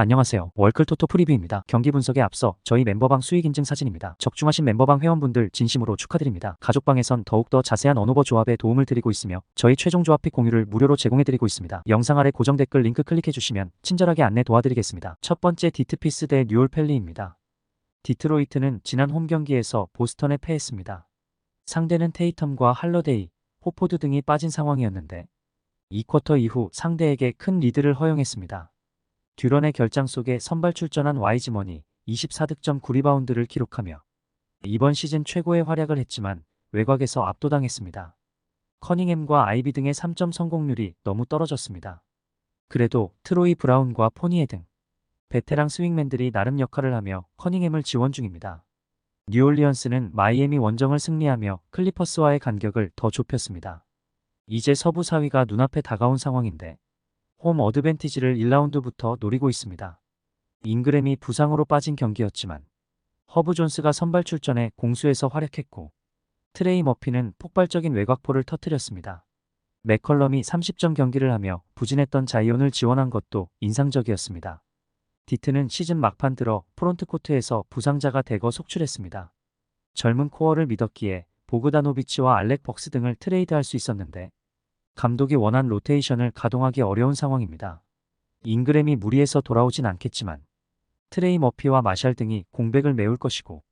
안녕하세요. 월클토토 프리뷰입니다. 경기 분석에 앞서 저희 멤버방 수익 인증 사진입니다. 적중하신 멤버방 회원분들 진심으로 축하드립니다. 가족방에선 더욱더 자세한 언오버 조합에 도움을 드리고 있으며 저희 최종 조합 픽 공유를 무료로 제공해드리고 있습니다. 영상 아래 고정 댓글 링크 클릭해주시면 친절하게 안내 도와드리겠습니다. 첫 번째 디트피스 대 뉴올 펠리입니다. 디트로이트는 지난 홈 경기에서 보스턴에 패했습니다. 상대는 테이텀과 할러데이, 호포드 등이 빠진 상황이었는데 2쿼터 이후 상대에게 큰 리드를 허용했습니다. 듀런의 결장 속에 선발 출전한 와이즈먼이 24득점 9리바운드를 기록하며 이번 시즌 최고의 활약을 했지만 외곽에서 압도당했습니다. 커닝햄과 아이비 등의 3점 성공률이 너무 떨어졌습니다. 그래도 트로이 브라운과 포니에 등 베테랑 스윙맨들이 나름 역할을 하며 커닝햄을 지원 중입니다. 뉴올리언스는 마이애미 원정을 승리하며 클리퍼스와의 간격을 더 좁혔습니다. 이제 서부 4위가 눈앞에 다가온 상황인데 홈 어드밴티지를 1라운드부터 노리고 있습니다. 잉그램이 부상으로 빠진 경기였지만 허브 존스가 선발 출전해 공수에서 활약했고 트레이 머피는 폭발적인 외곽포를 터뜨렸습니다. 맥컬럼이 30점 경기를 하며 부진했던 자이온을 지원한 것도 인상적이었습니다. 디트는 시즌 막판 들어 프론트 코트에서 부상자가 대거 속출했습니다. 젊은 코어를 믿었기에 보그다노비치와 알렉 벅스 등을 트레이드할 수 있었는데 감독이 원한 로테이션을 가동하기 어려운 상황입니다. 잉그램이 무리해서 돌아오진 않겠지만 트레이 머피와 마샬 등이 공백을 메울 것이고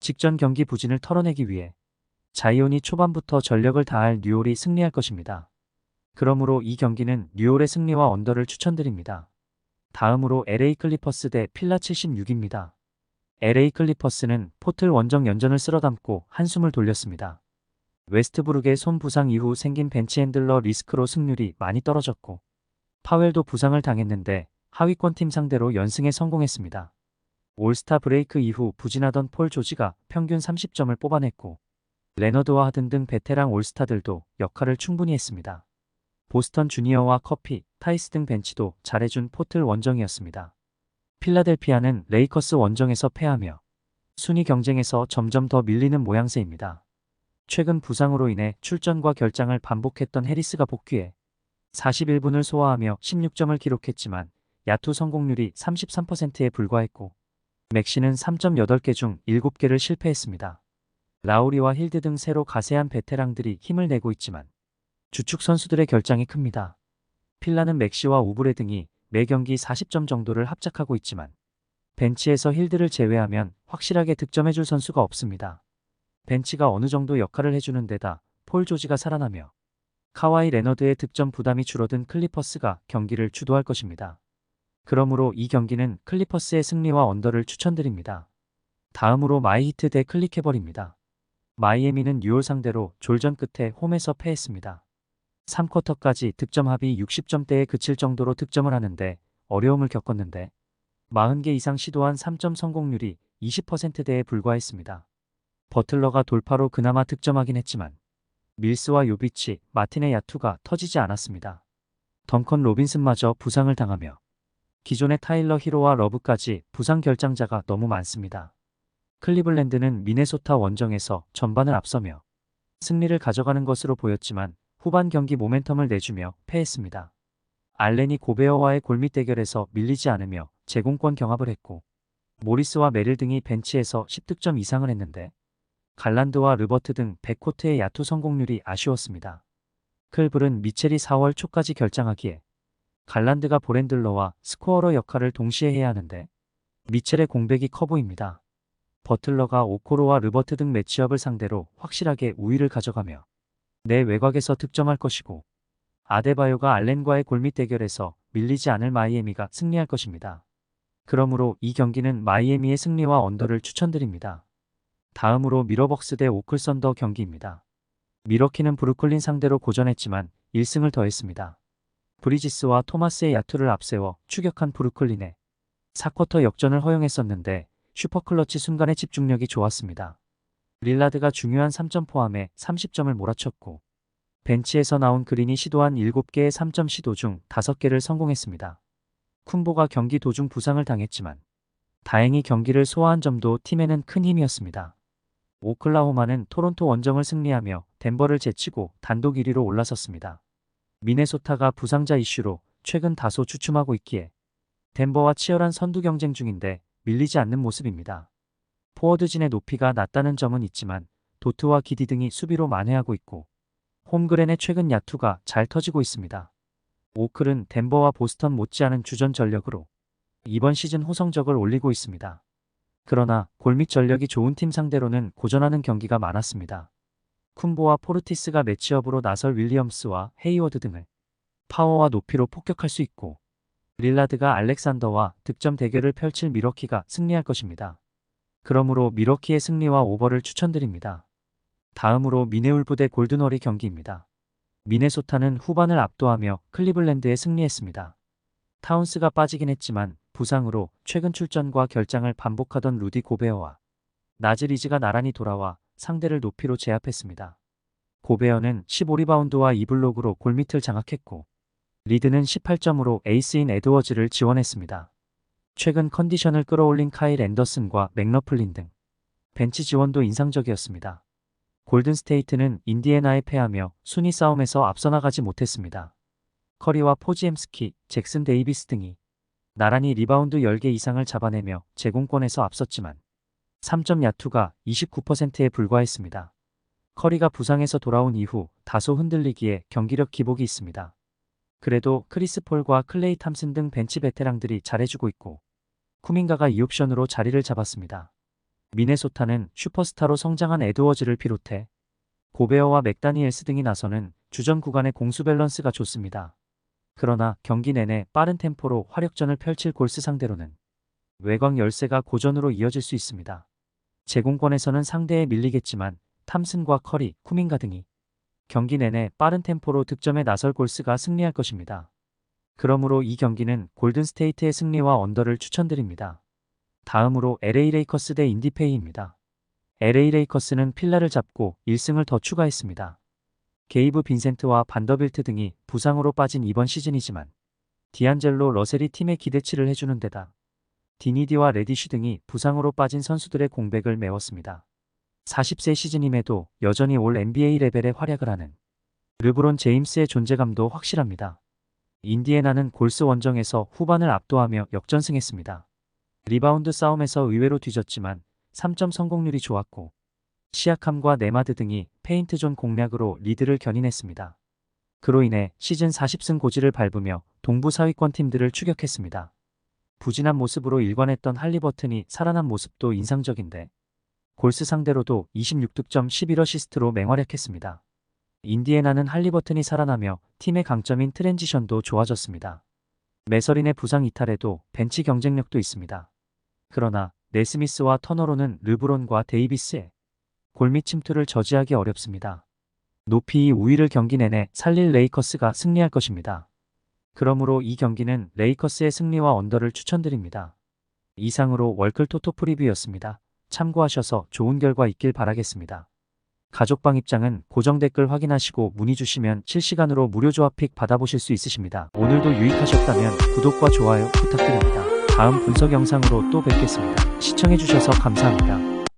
직전 경기 부진을 털어내기 위해 자이온이 초반부터 전력을 다할 뉴올이 승리할 것입니다. 그러므로 이 경기는 뉴올의 승리와 언더를 추천드립니다. 다음으로 LA 클리퍼스 대 필라 76입니다. LA 클리퍼스는 포틀 원정 연전을 쓸어담고 한숨을 돌렸습니다. 웨스트브룩의 손 부상 이후 생긴 벤치 핸들러 리스크로 승률이 많이 떨어졌고 파웰도 부상을 당했는데 하위권 팀 상대로 연승에 성공했습니다. 올스타 브레이크 이후 부진하던 폴 조지가 평균 30점을 뽑아냈고 레너드와 하든 등 베테랑 올스타들도 역할을 충분히 했습니다. 보스턴 주니어와 커피, 타이스 등 벤치도 잘해준 포틀 원정이었습니다. 필라델피아는 레이커스 원정에서 패하며 순위 경쟁에서 점점 더 밀리는 모양새입니다. 최근 부상으로 인해 출전과 결장을 반복했던 해리스가 복귀해 41분을 소화하며 16점을 기록했지만 야투 성공률이 33%에 불과했고 맥시는 3.8개 중 7개를 실패했습니다. 라우리와 힐드 등 새로 가세한 베테랑들이 힘을 내고 있지만 주축 선수들의 결장이 큽니다. 필라는 맥시와 우브레 등이 매 경기 40점 정도를 합작하고 있지만 벤치에서 힐드를 제외하면 확실하게 득점해줄 선수가 없습니다. 벤치가 어느 정도 역할을 해주는 데다 폴 조지가 살아나며 카와이 레너드의 득점 부담이 줄어든 클리퍼스가 경기를 주도할 것입니다. 그러므로 이 경기는 클리퍼스의 승리와 언더를 추천드립니다. 다음으로 마이히트 대 클릭해버립니다. 마이애미는 뉴올 상대로 졸전 끝에 홈에서 패했습니다. 3쿼터까지 득점 합이 60점대에 그칠 정도로 득점을 하는데 어려움을 겪었는데 40개 이상 시도한 3점 성공률이 20%대에 불과했습니다. 버틀러가 돌파로 그나마 득점하긴 했지만 밀스와 요비치, 마틴의 야투가 터지지 않았습니다. 덩컨 로빈슨마저 부상을 당하며 기존의 타일러 히로와 러브까지 부상 결장자가 너무 많습니다. 클리블랜드는 미네소타 원정에서 전반을 앞서며 승리를 가져가는 것으로 보였지만 후반 경기 모멘텀을 내주며 패했습니다. 알렌이 고베어와의 골밑 대결에서 밀리지 않으며 제공권 경합을 했고 모리스와 메릴 등이 벤치에서 10득점 이상을 했는데 갈란드와 르버트 등 백코트의 야투 성공률이 아쉬웠습니다. 클블은 미첼이 4월 초까지 결장하기에 갈란드가 보렌들러와 스코어러 역할을 동시에 해야 하는데 미첼의 공백이 커 보입니다. 버틀러가 오코로와 르버트 등 매치업을 상대로 확실하게 우위를 가져가며 내 외곽에서 득점할 것이고 아데바요가 알렌과의 골밑 대결에서 밀리지 않을 마이애미가 승리할 것입니다. 그러므로 이 경기는 마이애미의 승리와 언더를 추천드립니다. 다음으로 미러벅스 대 오클 썬더 경기입니다. 미러키는 브루클린 상대로 고전했지만 1승을 더했습니다. 브리지스와 토마스의 야투를 앞세워 추격한 브루클린에 4쿼터 역전을 허용했었는데 슈퍼클러치 순간의 집중력이 좋았습니다. 릴라드가 중요한 3점 포함해 30점을 몰아쳤고 벤치에서 나온 그린이 시도한 7개의 3점 시도 중 5개를 성공했습니다. 쿤보가 경기 도중 부상을 당했지만 다행히 경기를 소화한 점도 팀에는 큰 힘이었습니다. 오클라호마는 토론토 원정을 승리하며 덴버를 제치고 단독 1위로 올라섰습니다. 미네소타가 부상자 이슈로 최근 다소 주춤하고 있기에 덴버와 치열한 선두 경쟁 중인데 밀리지 않는 모습입니다. 포워드진의 높이가 낮다는 점은 있지만 도트와 기디 등이 수비로 만회하고 있고 홈그랜의 최근 야투가 잘 터지고 있습니다. 오클은 덴버와 보스턴 못지않은 주전 전력으로 이번 시즌 호성적을 올리고 있습니다. 그러나 골밑 전력이 좋은 팀 상대로는 고전하는 경기가 많았습니다. 쿤보와 포르티스가 매치업으로 나설 윌리엄스와 헤이워드 등을 파워와 높이로 폭격할 수 있고 릴라드가 알렉산더와 득점 대결을 펼칠 미러키가 승리할 것입니다. 그러므로 미러키의 승리와 오버를 추천드립니다. 다음으로 미네울브 대 골든월이 경기입니다. 미네소타는 후반을 압도하며 클리블랜드에 승리했습니다. 타운스가 빠지긴 했지만 부상으로 최근 출전과 결장을 반복하던 루디 고베어와 나즈리즈가 나란히 돌아와 상대를 높이로 제압했습니다. 고베어는 15리바운드와 2블록으로 골밑을 장악했고 리드는 18점으로 에이스인 에드워즈를 지원했습니다. 최근 컨디션을 끌어올린 카일 앤더슨과 맥러플린 등 벤치 지원도 인상적이었습니다. 골든스테이트는 인디애나에 패하며 순위 싸움에서 앞서 나가지 못했습니다. 커리와 포지엠스키, 잭슨 데이비스 등이 나란히 리바운드 10개 이상을 잡아내며 제공권에서 앞섰지만 3점 야투가 29%에 불과했습니다. 커리가 부상에서 돌아온 이후 다소 흔들리기에 경기력 기복이 있습니다. 그래도 크리스 폴과 클레이 탐슨 등 벤치 베테랑들이 잘해주고 있고 쿠민가가 2옵션으로 자리를 잡았습니다. 미네소타는 슈퍼스타로 성장한 에드워즈를 비롯해 고베어와 맥다니엘스 등이 나서는 주전 구간의 공수 밸런스가 좋습니다. 그러나 경기 내내 빠른 템포로 화력전을 펼칠 골스 상대로는 외곽 열세가 고전으로 이어질 수 있습니다. 제공권에서는 상대에 밀리겠지만 탐슨과 커리, 쿠민가 등이 경기 내내 빠른 템포로 득점에 나설 골스가 승리할 것입니다. 그러므로 이 경기는 골든스테이트의 승리와 언더를 추천드립니다. 다음으로 LA 레이커스 대 인디페이입니다. LA 레이커스는 필라를 잡고 1승을 더 추가했습니다. 게이브 빈센트와 반더빌트 등이 부상으로 빠진 이번 시즌이지만 디안젤로 러셀이 팀의 기대치를 해주는 데다 디니디와 레디쉬 등이 부상으로 빠진 선수들의 공백을 메웠습니다. 40세 시즌임에도 여전히 올 NBA 레벨의 활약을 하는 르브론 제임스의 존재감도 확실합니다. 인디애나는 골스 원정에서 후반을 압도하며 역전승했습니다. 리바운드 싸움에서 의외로 뒤졌지만 3점 성공률이 좋았고 시약함과 네마드 등이 페인트존 공략으로 리드를 견인했습니다. 그로 인해 시즌 40승 고지를 밟으며 동부 사위권 팀들을 추격했습니다. 부진한 모습으로 일관했던 할리버튼이 살아난 모습도 인상적인데 골스 상대로도 26득점 11어시스트로 맹활약했습니다. 인디애나는 할리버튼이 살아나며 팀의 강점인 트랜지션도 좋아졌습니다. 메서린의 부상 이탈에도 벤치 경쟁력도 있습니다. 그러나 네스미스와 터너로는 르브론과 데이비스의 골밑 침투를 저지하기 어렵습니다. 높이 우위를 경기 내내 살릴 레이커스가 승리할 것입니다. 그러므로 이 경기는 레이커스의 승리와 언더를 추천드립니다. 이상으로 월클 토토 프리뷰였습니다. 참고하셔서 좋은 결과 있길 바라겠습니다. 가족방 입장은 고정 댓글 확인하시고 문의 주시면 실시간으로 무료 조합 픽 받아보실 수 있으십니다. 오늘도 유익하셨다면 구독과 좋아요 부탁드립니다. 다음 분석 영상으로 또 뵙겠습니다. 시청해주셔서 감사합니다.